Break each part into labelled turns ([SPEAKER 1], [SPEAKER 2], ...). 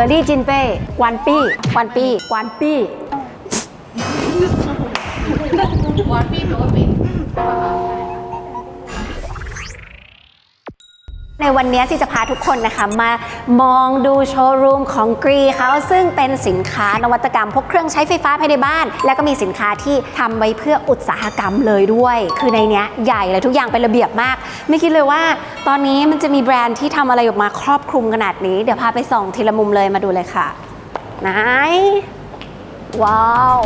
[SPEAKER 1] อรี่จินเป้กวนปี้ก
[SPEAKER 2] วนปี้กวนปี้กวนปี้แปลว่าปิด
[SPEAKER 1] ในวันนี้ที่จะพาทุกคนนะคะมามองดูโชว์รูมของกรีเขาซึ่งเป็นสินค้านวัตกรรมพวกเครื่องใช้ไฟฟ้าภายในบ้าน แล้วก็มีสินค้าที่ทำไว้เพื่ออุตสาหกรรมเลยด้วย คือในเนี้ยใหญ่เลยทุกอย่างเป็นระเบียบมาก ไม่คิดเลยว่า ตอนนี้มันจะมีแบรนด์ที่ทำอะไรออกมาครอบคลุมขนาดนี้ เดี๋ยวพาไปส่องทีละมุมเลยมาดูเลยค่ะไหนว้าว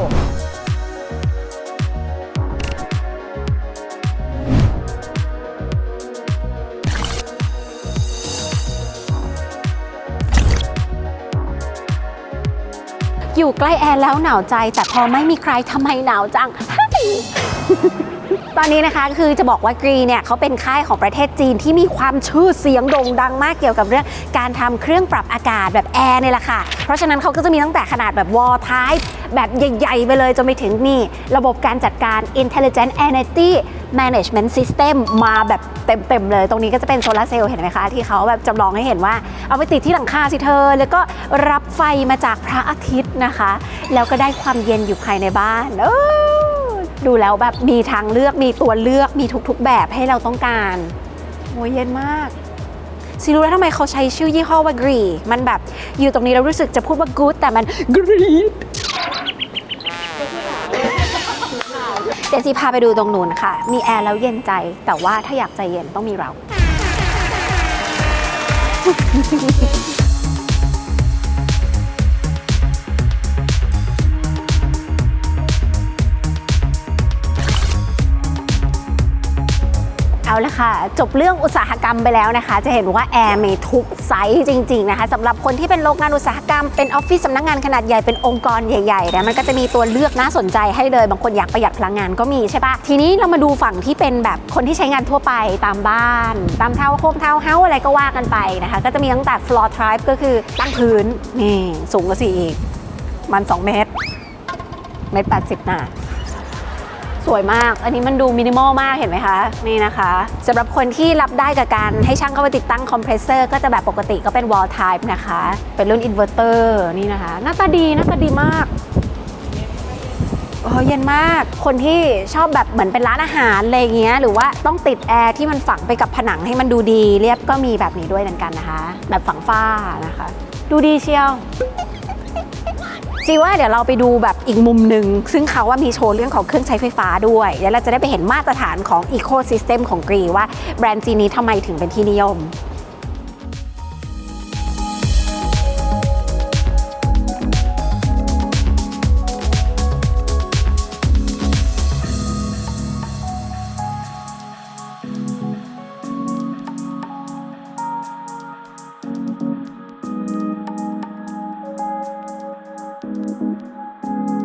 [SPEAKER 1] อยู่ใกล้แอร์แล้วหนาวใจ แต่พอไม่มีใครทำไมหนาวจัง ตอนนี้นะคะคือจะบอกว่ากรีเนี่ยเขาเป็นค่ายของประเทศจีนที่มีความชื่อเสียงโด่งดังมากเกี่ยวกับเรื่องการทำเครื่องปรับอากาศแบบแอร์เนี่ยแหละค่ะ เพราะฉะนั้นเขาก็จะมีตั้งแต่ขนาดแบบวอล type แบบใหญ่ๆ ไปเลยจนไปถึงนี่ ระบบการจัดการ intelligent energy management system มาแบบเต็มๆเลย ตรงนี้ก็จะเป็นโซลาร์เซลล์เห็นไหมคะ ที่เขาแบบจำลองให้เห็นว่า เอาไปติดที่หลังคาสิเธอ แล้วก็รับไฟมาจากพระอาทิตย์นะคะ แล้วก็ได้ความเย็นอยู่ภายในบ้านเออ ดูแล้วแบบมีทางเลือกมีตัวเลือกมีทุกๆแบบให้เราต้องการโอ้ยเย็นมากซีรู้แล้วทำไมเขาใช้ชื่อยี่ห้อว่า Gree มันแบบอยู่ตรงนี้เรารู้สึกจะพูดว่า good แต่มัน Gree เดี๋ยวซีพาไปดูตรงนู้นค่ะ มีแอร์แล้วเย็นใจ แต่ว่าถ้าอยากใจเย็นต้องมีเรา ค่ะ จบเรื่องอุตสาหกรรมไปแล้วนะคะ จะเห็นว่าแอร์มีทุกไซส์จริง ๆ นะคะสำหรับคนที่เป็นโรงงานอุตสาหกรรมเป็นออฟฟิศสำนักงานขนาดใหญ่เป็นองค์กรใหญ่ๆนะมันก็จะมีตัวเลือกน่าสนใจให้เลย บางคนอยากประหยัดพลังงานก็มีใช่ปะทีนี้เรามาดูฝั่งที่เป็นแบบคนที่ใช้งานทั่วไปตามบ้าน ตามเท้าโฮมทาเฮาอะไรก็ว่ากันไปนะคะ ก็จะมีตั้งแต่ floor type ก็คือตั้งพื้นนี่สูงกว่าสี่อีกมัน 2 เมตรเมตรแปดสิบน่ะส วยมาก อันนี้มันดูมินิมอลมากเห็นไหมคะนี่นะคะสำหรับคนที่รับได้กับการให้ช่างเข้าไปติดตั้งคอมเพรสเซอร์ก็จะแบบปกติก็เป็น wall type นะคะ เป็นรุ่นอินเวอร์เตอร์นี่นะคะ หน้าตาดีหน้าตาดีมากโอ้เย็นมาก คนที่ชอบแบบเหมือนเป็นร้านอาหารอะไรเงี้ย หรือว่าต้องติดแอร์ที่มันฝังไปกับผนังให้มันดูดี เรียบก็มีแบบนี้ด้วยเหมือนกันนะคะ แบบฝังฝ้านะคะ ดูดีเชียว ซีว่าเดี๋ยวเราไปดูแบบอีกมุมหนึ่ง ซึ่งเขาว่ามีโชว์เรื่องของเครื่องใช้ไฟฟ้าด้วยแล้วเราจะได้ไปเห็นมาตรฐานของอีโคซิสเต็มของกรีว่าแบรนด์จีนี้ทำไมถึงเป็นที่นิยม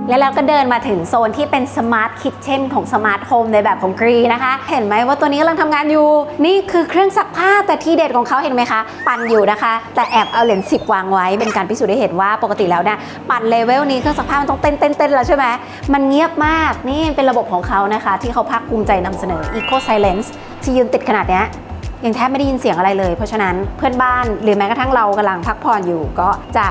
[SPEAKER 1] แล้วเราก็เดินมาถึงโซนที่เป็นสมาร์ทคิทเช่นของสมาร์ทโฮมในแบบของกรีนะคะ เห็นไหมว่าตัวนี้กำลังทำงานอยู่ นี่คือเครื่องซักผ้าแต่ที่เด็ดของเขาเห็นไหมคะ ปั่นอยู่นะคะ แต่แอบเอาเหรียญสิบวางไว้ เป็นการพิสูจน์ให้เห็นว่าปกติแล้วเนี่ยปั่นเลเวลนี้เครื่องซักผ้ามันต้องเต้นเต้นเต้นแล้วใช่ไหมมันเงียบมากนี่เป็นระบบของเขานะคะ ที่เขาภาคภูมิใจนำเสนอ Eco Silence ที่ยืนติดขนาดเนี้ย ยังแทบไม่ได้ยินเสียงอะไรเลย เพราะฉะนั้นเพื่อนบ้านหรือแม้กระทั่งเรากำลังพักผ่อนอยู่ ก็จะ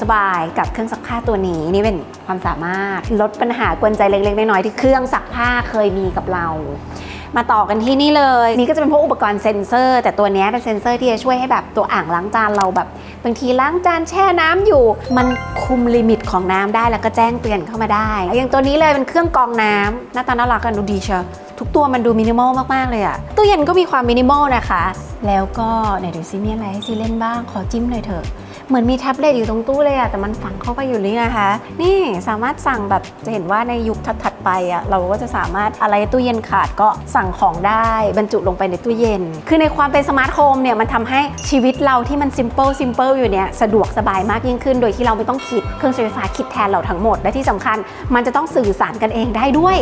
[SPEAKER 1] สบายๆกับเครื่องซักผ้าตัวนี้นี่เป็นความสามารถลดปัญหากวนใจเล็กๆน้อยๆที่เครื่องซักผ้าเคยมีกับเรา มาต่อกันที่นี่เลย นี่ก็จะเป็นพวกอุปกรณ์เซ็นเซอร์ แต่ตัวนี้เป็นเซ็นเซอร์ที่จะช่วยให้แบบตัวอ่างล้างจานเราแบบบางทีล้างจานแช่น้ำอยู่ มันคุมลิมิตของน้ำได้แล้วก็แจ้งเตือนเข้ามาได้อย่างตัวนี้เลยเป็นเครื่องกรองน้ำหน้าตาน่ารักกันดูดีเชียวทุกตัวมันดูมินิมอลมาก ๆ เลยอะตู้เย็นก็มีความมินิมอลนะคะ แล้วก็ไหนดูซิมีอะไรให้ซีเล่นบ้างขอจิ้มหน่อยเถอะ เหมือนมีแท็บเล็ตอยู่ตรงตู้เลยอะแต่มันฝังเข้าไปอยู่นี่นะคะ นี่สามารถสั่งแบบจะเห็นว่าในยุคถัดๆไปอะเราก็จะสามารถอะไรตู้เย็นขาดก็สั่งของได้บรรจุลงไปในตู้เย็น คือในความเป็นสมาร์ทโฮมเนี่ยมันทำให้ชีวิตเราที่มันซิมเ l ิลซิมเ l ิลอยู่เนี่ยสะดวกสบายมากยิ่งขึ้น โดยที่เราไม่ต้องคิดเครื่องใช้ไฟฟ้าคิดแทนเราทั้งหมดและที่สำคัญ มันจะต้องสื่อสารกันเองได้ด้วย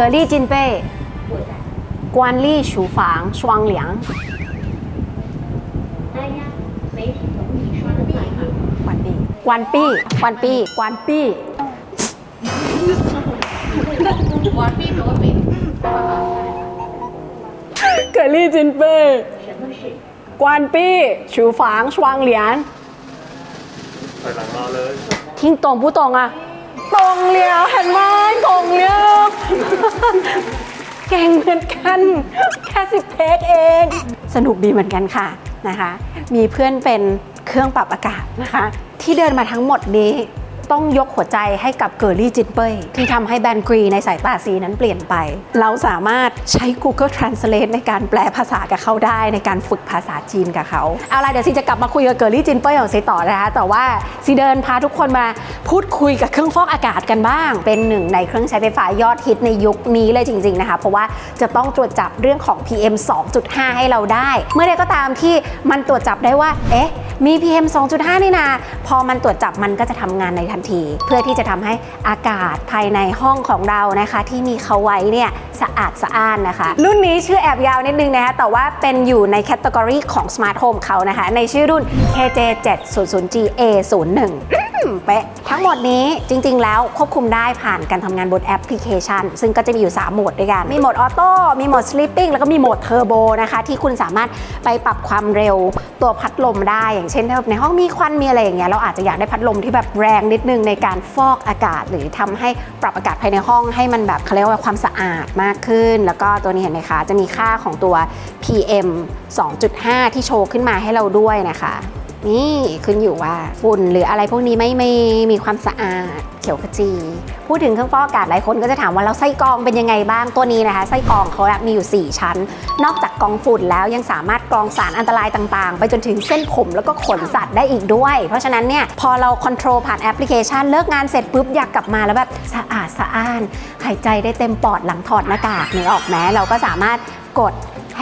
[SPEAKER 1] 格力金杯，官立厨房双粮。
[SPEAKER 2] 哎呀，媒体总理说的快哈。
[SPEAKER 1] กวนปี้กวนปี้กวนปี้กวนปี้
[SPEAKER 2] วอนปี้แปลว่าปิด
[SPEAKER 1] เกอรี่จินเป้
[SPEAKER 2] 什么是
[SPEAKER 1] กวานปี้ชูฝางชวางเหลียน
[SPEAKER 3] ถอยหลังรอเลย
[SPEAKER 1] ทิ้งตรงผู้ตรงอะ ตรงเลียวเห็นไหมตรงเลียวเก่งเหมือนกัน แค่สิบเทคเอง สนุกดีเหมือนกันค่ะนะคะ มีเพื่อนเป็นเครื่องปรับอากาศนะคะ ที่เดินมาทั้งหมดนี้ ต้องยกหัวใจให้กับเกอร์ลี่จินเป้ยที่ทำให้แบนกรีในสายตาซีนั้นเปลี่ยนไป เราสามารถใช้ Google Translate ในการแปลภาษากับเขาได้ ในการฝึกภาษาจีนกับเขาเอาล่ะเดี๋ยวซีจะกลับมาคุยกับเกอร์ลี่จินเป้ยของซีต่อนะคะแต่ว่าซีเดินพาทุกคนมาพูดคุยกับเครื่องฟอกอากาศกันบ้าง เป็นหนึ่งในเครื่องใช้ไฟฟ้ายอดฮิตในยุคนี้เลยจริง ๆนะคะ เพราะว่าจะต้องตรวจจับเรื่องของ PM 2.5 ให้เราได้ เมื่อใดก็ตามที่มันตรวจจับได้ว่า เอ๊ะ มี PM 2.5 นี่นา พอมันตรวจจับมันก็จะทำงานในทันที เพื่อที่จะทำให้อากาศภายในห้องของเรานะคะ ที่มีเขาไว้เนี่ยสะอาดสะอ้านนะคะ รุ่นนี้ชื่อแอบยาวนิดนึงนะคะ แต่ว่าเป็นอยู่ในแคตตากรีของ Smart Home เขานะคะ ในชื่อรุ่น KJ700GA01 อืม เป๊ะ ทั้งหมดนี้จริง ๆ แล้วควบคุมได้ผ่านการทำงานบนแอปพลิเคชัน ซึ่งก็จะมีอยู่ 3 โหมดด้วยกัน มีโหมดออโต้ มีโหมด sleeping แล้วก็มีโหมดเทอร์โบนะคะ ที่คุณสามารถไปปรับความเร็วตัวพัดลมได้ อย่างเช่นถ้าในห้องมีควันมีอะไรอย่างเงี้ยเราอาจจะอยากได้พัดลมที่แบบแรงนิดนึงในการฟอกอากาศ หรือทำให้ปรับอากาศภายในห้องให้มันแบบเขาเรียกว่าความสะอาดมากขึ้น แล้วก็ตัวนี้เห็นไหมคะจะมีค่าของตัว PM 2.5 ที่โชว์ขึ้นมาให้เราด้วยนะคะ นี่ขึ้นอยู่ว่าฝุ่นหรืออะไรพวกนี้ไม่ไม่มีความสะอาดเขียวขจี พูดถึงเครื่องฟอกอากาศหลายคนก็จะถามว่าเราไส้กรองเป็นยังไงบ้างตัวนี้นะคะไส้กรองเขามีอยู่ 4 ชั้น นอกจากกรองฝุ่นแล้วยังสามารถกรองสารอันตรายต่างๆ ไปจนถึงเส้นผมแล้วก็ขนสัตว์ได้อีกด้วย เพราะฉะนั้นเนี่ยพอเราคอนโทรลผ่านแอปพลิเคชันเลิกงานเสร็จปุ๊บอยากกลับมาแล้วแบบสะอาดสะอ้านหายใจได้เต็มปอดหลังถอดหน้ากากนึกออกไหมเราก็สามารถกด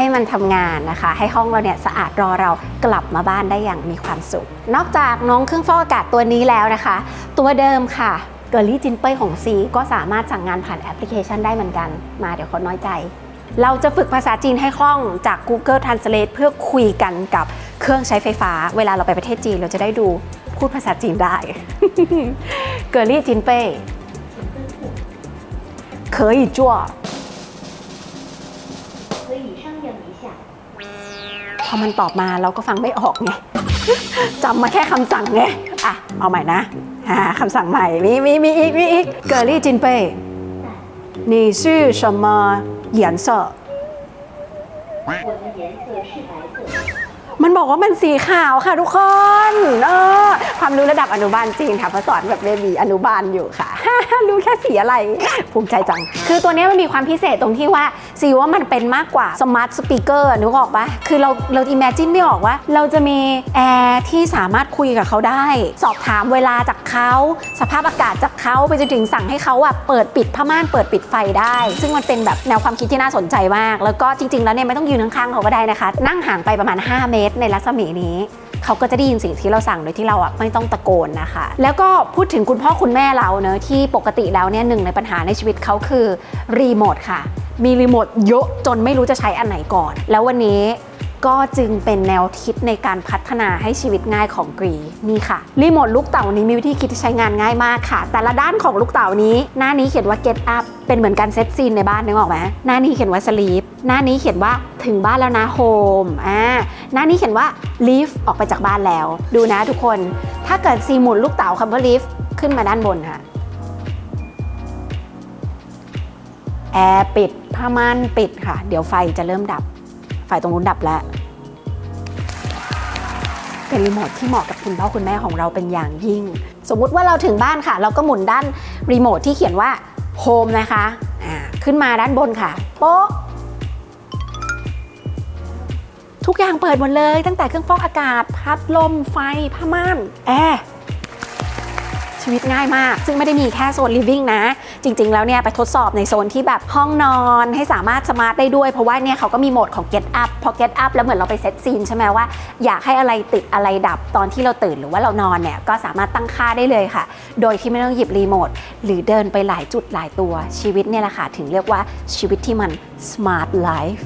[SPEAKER 1] ให้มันทำงานนะคะ ให้ห้องเราเนี่ยสะอาดรอเรากลับมาบ้านได้อย่างมีความสุข นอกจากน้องเครื่องฟอกอากาศตัวนี้แล้วนะคะ ตัวเดิมค่ะเกอร์ลี่จินเป้ยของซีก็สามารถสั่งงานผ่านแอปพลิเคชันได้เหมือนกันมาเดี๋ยวเขาน้อยใจ เราจะฝึกภาษาจีนให้คล่องจาก Google Translate เพื่อคุยกันกับเครื่องใช้ไฟฟ้า เวลาเราไปประเทศจีนเราจะได้ดูพูดภาษาจีนได้ เกอร์ลี่จินเป้เคยจั่
[SPEAKER 2] 可以商量一下。
[SPEAKER 1] พอมันตอบมาเราก็ฟังไม่ออกไง จำมาแค่คำสั่งไง อ่ะ เอาใหม่นะอ่าคำสั่งใหม่ มีมีมีอีกมีอีกเกอรี่จินเป้你是什么颜色
[SPEAKER 2] 我的颜色是白色。
[SPEAKER 1] มันบอกว่ามันสีขาวค่ะทุกคน เออ อ ความรู้ระดับอนุบาลจริงค่ะเพราะสอนแบบเบบีอนุบาลอยู่ค่ะ รู้แค่สีอะไรภูมิใจจัง คือตัวนี้มันมีความพิเศษตรงที่ว่าซีว่ามันเป็นมากกว่าสมาร์ทสปีกเกอร์นึกออกปะคือเราเราอิมเมจินไม่ออกว่า เราจะมีแอร์ที่สามารถคุยกับเขาได้ สอบถามเวลาจากเขาสภาพอากาศจากเขาไปจนถึงสั่งให้เขาอะเปิดปิดผ้าม่านเปิดปิดไฟได้ ซึ่งมันเป็นแบบแนวความคิดที่น่าสนใจมาก แล้วก็จริง ๆ แล้วเนี่ยไม่ต้องยืนข้างๆเขาก็ได้นะคะ นั่งห่างไปประมาณ 5 เมตรในรัศมีนี้ เขาก็จะได้ยินสิ่งที่เราสั่งโดยที่เราอะไม่ต้องตะโกนนะคะ แล้วก็พูดถึงคุณพ่อคุณแม่เราเนอะที่ปกติแล้วเนี่ยหนึ่งในปัญหาในชีวิตเขาคือรีโมทค่ะ มีรีโมทเยอะจนไม่รู้จะใช้อันไหนก่อน แล้ววันนี้ก็จึงเป็นแนวคิดในการพัฒนาให้ชีวิตง่ายของกรีนี่ค่ะ รีโมทลูกเต่านี้มีวิธีคิดที่ใช้งานง่ายมากค่ะ แต่ละด้านของลูกเต่านี้ หน้านี้เขียนว่า get up เป็นเหมือนการเซตซีนในบ้านนึกออกไหมหน้านี้เขียนว่า sleep หน้านี้เขียนว่าถึงบ้านแล้วนะ home อ่าหน้านี้เขียนว่า leave ออกไปจากบ้านแล้ว ดูนะทุกคน ถ้าเกิดซีหมุนลูกเต่าคำว่า leave ขึ้นมาด้านบนค่ะแอร์ปิดผ้าม่านปิดค่ะ เดี๋ยวไฟจะเริ่มดับ ไฟตรงนู้นดับแล้วเป็นรีโมทที่เหมาะกับคุณพ่อคุณแม่ของเราเป็นอย่างยิ่ง สมมุติว่าเราถึงบ้านค่ะ เราก็หมุนด้านรีโมทที่เขียนว่าโฮมนะคะ อ่า ขึ้นมาด้านบนค่ะ โป๊ะ ทุกอย่างเปิดหมดเลย ตั้งแต่เครื่องฟอกอากาศ พัดลมไฟผ้าม่านแอร์ชีวิตง่ายมาก ซึ่งไม่ได้มีแค่โซน living นะ จริง ๆ แล้วเนี่ยไปทดสอบในโซนที่แบบห้องนอนให้สามารถสมาร์ทได้ด้วย เพราะว่าเนี่ยเขาก็มีโหมดของ get up พอ get up แล้วเหมือนเราไปเซตซีนใช่ไหมว่า อยากให้อะไรติดอะไรดับตอนที่เราตื่นหรือว่าเรานอนเนี่ยก็สามารถตั้งค่าได้เลยค่ะ โดยที่ไม่ต้องหยิบรีโมทหรือเดินไปหลายจุดหลายตัวชีวิตเนี่ยแหละค่ะถึงเรียกว่าชีวิตที่มัน smart life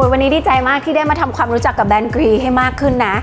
[SPEAKER 1] อ้ยวันนี้ดีใจมากที่ได้มาทำความรู้จักกับแบรนด์กรีให้มากขึ้นนะ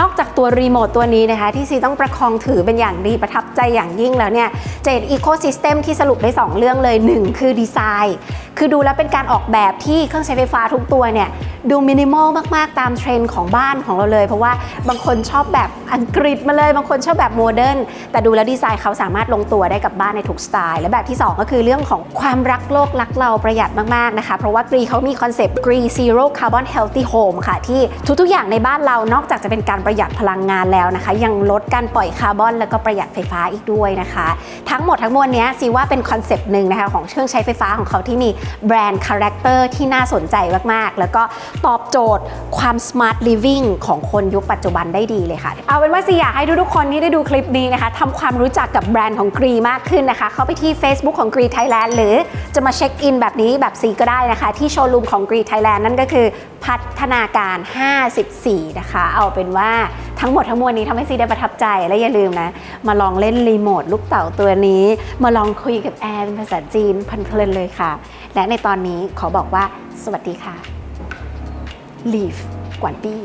[SPEAKER 1] นอกจากตัวรีโมทตัวนี้นะคะ ที่ซีต้องประคองถือเป็นอย่างดีประทับใจอย่างยิ่งแล้วเนี่ยเจดอีโคซิสเต็มที่สรุปได้ 2 เรื่องเลย 1 คือดีไซน์ คือดูแล้วเป็นการออกแบบที่เครื่องใช้ไฟฟ้าทุกตัวเนี่ยดูมินิมอลมาก ๆ ตามเทรนด์ของบ้านของเราเลย เพราะว่าบางคนชอบแบบอังกฤษมาเลย บางคนชอบแบบโมเดิร์นแต่ดูแล้วดีไซน์เขาสามารถลงตัวได้กับบ้านในทุกสไตล์ และแบบที่ 2 ก็คือเรื่องของความรักโลกรักเราประหยัดมาก ๆ นะคะ เพราะว่ากรีเขามีคอนเซปต์กรี Zero Carbon Healthy Home ค่ะ ที่ทุก ๆ อย่างในบ้านเรานอกจากจะเป็นการประหยัดพลังงานแล้วนะคะ ยังลดการปล่อยคาร์บอนแล้วก็ประหยัดไฟฟ้าอีกด้วยนะคะ ทั้งหมดทั้งมวลนี้ซีว่าเป็นคอนเซปต์หนึ่งนะคะของเครื่องใช้ไฟฟ้าของเขาที่มีแบรนด์คาแรคเตอร์ที่น่าสนใจมากๆ แล้วก็ตอบโจทย์ความ smart living ของคนยุคปัจจุบันได้ดีเลยค่ะ เอาเป็นว่าซีอยากให้ทุกๆคนที่ได้ดูคลิปนี้นะคะทำความรู้จักกับแบรนด์ของกรีมากขึ้นนะคะ เข้าไปที่ Facebook ของกรีไทยแลนด์หรือจะมาเช็คอินแบบนี้แบบซีก็ได้นะคะ ที่โชว์รูมของกรีไทยแลนด์นั่นก็คือพัฒนาการ 54 นะคะ เอาเป็นว่าทั้งหมดทั้งมวลนี้ทำให้ซีได้ประทับใจและอย่าลืมนะ มาลองเล่นรีโมทลูกเต่าตัวนี้ มาลองคุยกับแอร์เป็นภาษาจีนเพลินเลยค่ะ และในตอนนี้ขอบอกว่า สวัสดีค่ะ Leave กวนปี้